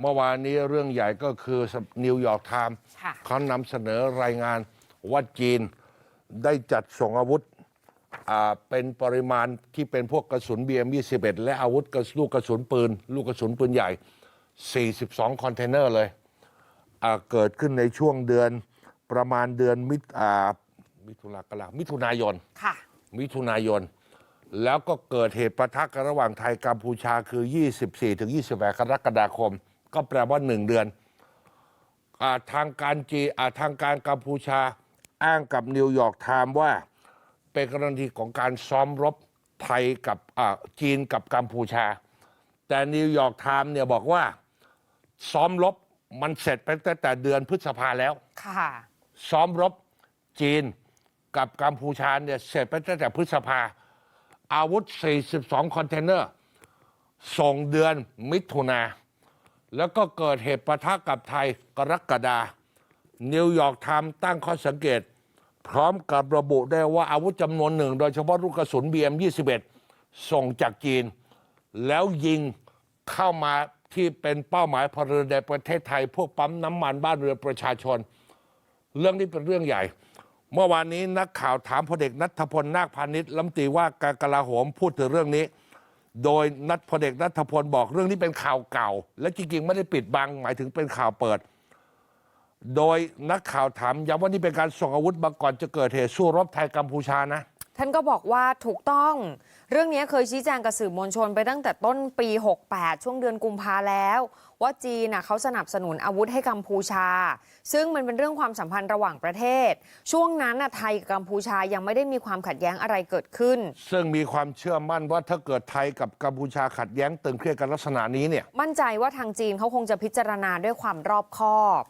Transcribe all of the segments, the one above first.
เมื่อวานนี้เรื่องใหญ่ก็คือนิวยอร์กไทม์ค่ะเขานำเสนอรายงานว่าจีนได้จัดส่งอาวุธอ่าเป็นปริมาณที่เป็นพวกกระสุน BM21 และอาวุธกระสุนลูกกระสุนปืน ลูกกระสุนปืนใหญ่ 42 คอนเทนเนอร์เลยอ่าเกิดขึ้นในช่วงเดือนประมาณเดือนมิถอ่ามิถุนากรมิถุนายนค่ะมิถุนายน แล้วก็เกิดเหตุประทะกันระหว่างไทยกัมพูชาคือ 24ถึง28 กรกฎาคม ก็แปลว่า1เดือนอาทางการจีอาทางการกัมพูชาอ้างกับนิวยอร์กไทม์ว่า เป็นกรณีของการซ้อมรบไทยกับอ่าจีนกับกัมพูชา แต่นิวยอร์กไทม์เนี่ยบอกว่า ซ้อมรบมันเสร็จไปตั้งแต่เดือนพฤษภาแล้วค่ะซ้อมรบจีนกับกัมพูชาเนี่ยเสร็จไปตั้งแต่พฤษภา อาวุธ 42 คอนเทนเนอร์ส่งเดือนมิถุนา แล้วก็เกิดเหตุประทะกับไทยกรกฎานิวยอร์กไทม์ตั้งข้อสังเกต พร้อมกับระบุได้ว่าอาวุธจำนวนหนึ่ง โดยเฉพาะลูกกระสุน BM21 ส่งจากจีน แล้วยิงเข้ามาที่เป็นเป้าหมายพลเรือนในประเทศไทย พวกปั๊มน้ำมันบ้านเรือนประชาชน เรื่องนี้เป็นเรื่องใหญ่ เมื่อวานนี้นักข่าวถามพลเอกนัทพลนาคพาณิชย์รัฐมตีว่าการกลาโหมพูดถึงเรื่องนี้ โดยนัทพลเอกนัทพลบอกเรื่องนี้เป็นข่าวเก่า และจริงๆไม่ได้ปิดบังหมายถึงเป็นข่าวเปิด โดยนักข่าวถามย้ำว่านี่เป็นการส่งอาวุธมาก่อนจะเกิดเหตุสู้รบไทยกัมพูชานะ ท่านก็บอกว่าถูกต้อง เรื่องนี้เคยชี้แจงกับสื่อมวลชนไปตั้งแต่ต้นปี 68 ช่วงเดือนกุมภาแล้ว ว่าจีนน่ะเขาสนับสนุนอาวุธให้กัมพูชา ซึ่งมันเป็นเรื่องความสัมพันธ์ระหว่างประเทศ ช่วงนั้นน่ะไทยกับกัมพูชายังไม่ได้มีความขัดแย้งอะไรเกิดขึ้น ซึ่งมีความเชื่อมั่นว่าถ้าเกิดไทยกับกัมพูชาขัดแย้งตึงเครียดกันลักษณะนี้เนี่ยมั่นใจว่าทางจีนเขาคงจะพิจารณาด้วยความรอบคอบ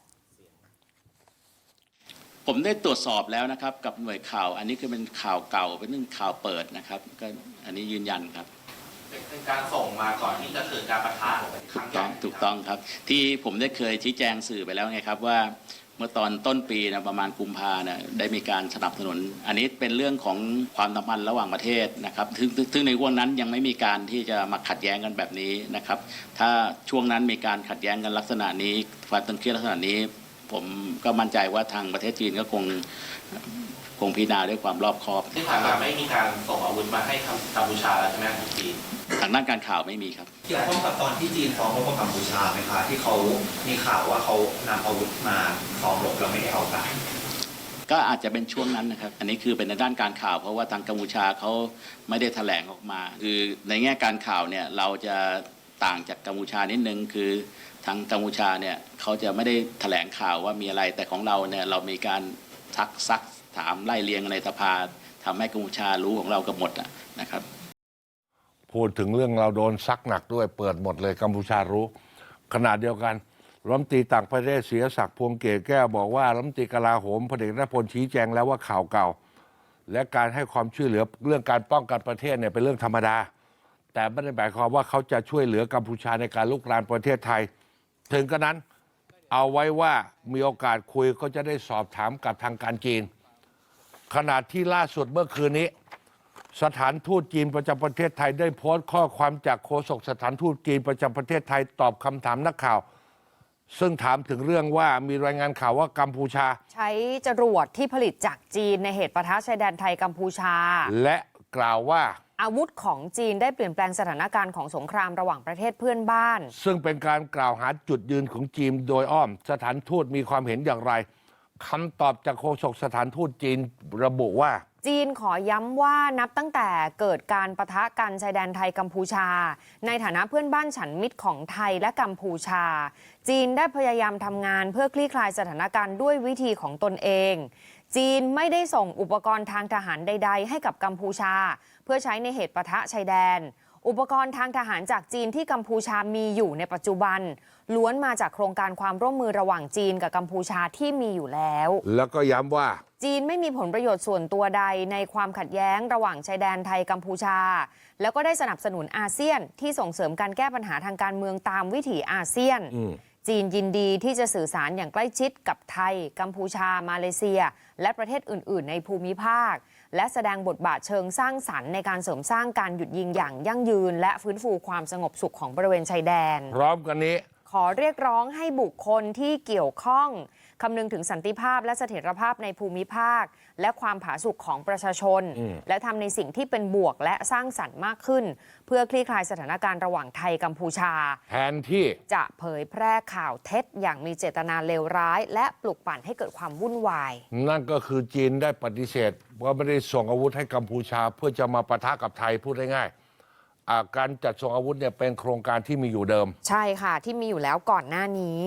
ผมได้ตรวจสอบแล้วนะครับ กับหน่วยข่าว อันนี้คือเป็นข่าวเก่าเป็นเรื่องข่าวเปิดนะครับก็อันนี้ยืนยันครับเป็นการส่งมาก่อนที่จะเกิดการประทะคถูรั้งกใหต้ญ่องถูกต้องครับ ที่ผมได้เคยชี้แจงสื่อไปแล้วไงครับว่าเมื่อตอนต้นปีนะประมาณกุมภาเนี่ยได้มีการสนับสนุน อันนี้เป็นเรื่องของความสัมพันธ์ระหว่างประเทศนะครับซึ่งซึ่งซึ่งในวันนั้นยังไม่มีการที่จะมาขัดแย้งกันแบบนี้นะครับ ถ้าช่วงนั้นมีการขัดแย้งกันลักษณะนี้ความตึงเครียดลักษณะนี้ ผมก็มั่นใจว่าทางประเทศจีนก็คงคงพิจารณาด้วยความรอบคอบที่ผ่านมาไม่มีการส่งอาวุธมาให้กัมพูชาแล้วใช่ไหมครับจีนทางด้านการข่าวไม่มีครับ เกี่ยวข้องกับตอนที่จีนฟ้องรบกับกัมพูชาไหมคะที่เขามีข่าวว่าเขานำอาวุธมาซ้อมรบแล้วไม่ได้เอากลับก็อาจจะเป็นช่วงนั้นนะครับ อันนี้คือเป็นในด้านการข่าว เพราะว่าทางกัมพูชาเขาไม่ได้แถลงออกมา คือในแง่การข่าวเนี่ยเราจะ ต่างจากกัมพูชานิดนึงคือทางกัมพูชาเนี่ยเขาจะไม่ได้แถลงข่าวว่ามีอะไรแต่ของเราเนี่ยเรามีการซักซักถามไล่เลียงในสภาทำให้กัมพูชารู้ของเรากับหมดนะครับ พูดถึงเรื่องเราโดนซักหนักด้วยเปิดหมดเลยกัมพูชารู้ ขนาดเดียวกันรัมตีต่างประเทศเสียศักดิ์พวงเกตแก้วบอกว่ารัมตีกลาโหมพลเอกนพลชี้แจงแล้วว่าข่าวเก่า และการให้ความช่วยเหลือเรื่องการป้องกันประเทศเนี่ยเป็นเรื่องธรรมดา แต่ไม่ได้หมายความว่าเขาจะช่วยเหลือกัมพูชาในการลุกรานประเทศไทย ถึงกระนั้นเอาไว้ว่ามีโอกาสคุยก็จะได้สอบถามกับทางการจีน ขณะที่ล่าสุดเมื่อคืนนี้ สถานทูตจีนประจำประเทศไทยได้โพสต์ข้อความจากโฆษกสถานทูตจีนประจำประเทศไทยตอบคำถามนักข่าว ซึ่งถามถึงเรื่องว่ามีรายงานข่าวว่ากัมพูชา ใช้จรวดที่ผลิตจากจีนในเหตุปะทะชายแดนไทยกัมพูชา และ กล่าวว่า อาวุธของจีนได้เปลี่ยนแปลงสถานการณ์ของสงครามระหว่างประเทศเพื่อนบ้าน ซึ่งเป็นการกล่าวหาจุดยืนของจีนโดยอ้อม สถานทูตมีความเห็นอย่างไร คำตอบจากโฆษกสถานทูตจีนระบุว่า จีนขอย้ำว่านับตั้งแต่เกิดการประทะกันชายแดนไทยกัมพูชา ในฐานะเพื่อนบ้านฉันมิตรของไทยและกัมพูชา จีนได้พยายามทำงานเพื่อคลี่คลายสถานการณ์ด้วยวิธีของตนเอง จีนไม่ได้ส่งอุปกรณ์ทางทหารใด ๆ ให้กับกัมพูชา เพื่อใช้ในเหตุปะทะชายแดน อุปกรณ์ทางทหารจากจีนที่กัมพูชามีอยู่ในปัจจุบัน ล้วนมาจากโครงการความร่วมมือระหว่างจีนกับกัมพูชาที่มีอยู่แล้ว แล้วก็ย้ำว่า จีนไม่มีผลประโยชน์ส่วนตัวใดในความขัดแย้งระหว่างชายแดนไทยกัมพูชา แล้วก็ได้สนับสนุนอาเซียนที่ส่งเสริมการแก้ปัญหาทางการเมืองตามวิถีอาเซียน อืม จีนยินดีที่จะสื่อสารอย่างใกล้ชิดกับไทย กัมพูชา มาเลเซีย และประเทศอื่น ๆ ในภูมิภาค และแสดงบทบาทเชิงสร้างสรรค์ในการเสริมสร้างการหยุดยิงอย่างยั่งยืน และฟื้นฟูความสงบสุขของบริเวณชายแดน พร้อมกันนี้ ขอเรียกร้องให้บุคคลที่เกี่ยวข้องคำนึงถึงสันติภาพและเสถียรภาพในภูมิภาค และความผาสุกของประชาชนอืมและทำในสิ่งที่เป็นบวกและสร้างสรรค์มากขึ้น เพื่อคลี่คลายสถานการณ์ระหว่างไทยกัมพูชา แทนที่จะเผยแพร่ข่าวเท็จอย่างมีเจตนาเลวร้าย และปลุกปั่นให้เกิดความวุ่นวาย นั่นก็คือจีนได้ปฏิเสธว่าไม่ได้ส่งอาวุธให้กัมพูชาเพื่อจะมาปะทะกับไทยพูดง่ายๆอ่า การจัดส่งอาวุธเนี่ยเป็นโครงการที่มีอยู่เดิม ใช่ค่ะที่มีอยู่แล้วก่อนหน้านี้